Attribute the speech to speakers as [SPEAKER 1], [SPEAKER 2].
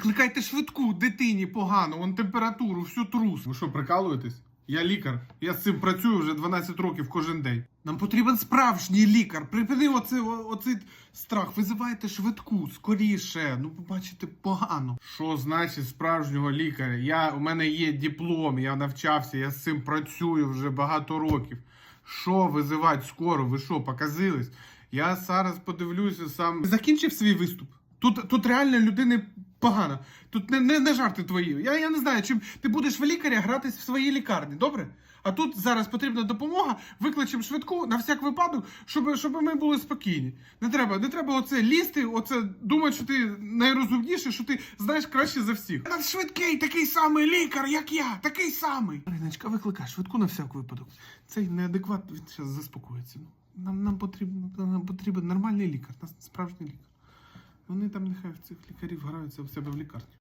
[SPEAKER 1] Викликайте швидку дитині погано, вон температуру, всю трус. Ви що, прикалуєтесь? Я лікар. Я з цим працюю вже 12 років кожен день. Нам потрібен справжній лікар. Припини оце, оцей страх. Визивайте швидку, скоріше. Ну, побачите, погано. Що значить справжнього лікаря? Я, у мене є диплом, я навчався, я з цим працюю вже багато років. Що визивати скоро? Ви що, показились? Я зараз подивлюся сам. Закінчив свій виступ. Тут, тут реально людини погано. Тут не, не, не жарти твої. Я, я не знаю, чим ти будеш в лікаря гратись в своїй лікарні, добре? А тут зараз потрібна допомога, викличемо швидку на всяк випадок, щоб, щоб ми були спокійні. Не треба, не треба оце лізти, оце думати, що ти найрозумніший, що ти знаєш краще за всіх. Та швидкий, такий самий лікар, як я, такий самий. Мариночка, викликай швидку на всяк випадок. Цей неадекват він зараз заспокоїться. Нам, нам потрібен, нам потрібен нормальний лікар, нас справжній лікар. Вони там нехай в цих лікарів граються в себе в лікарні.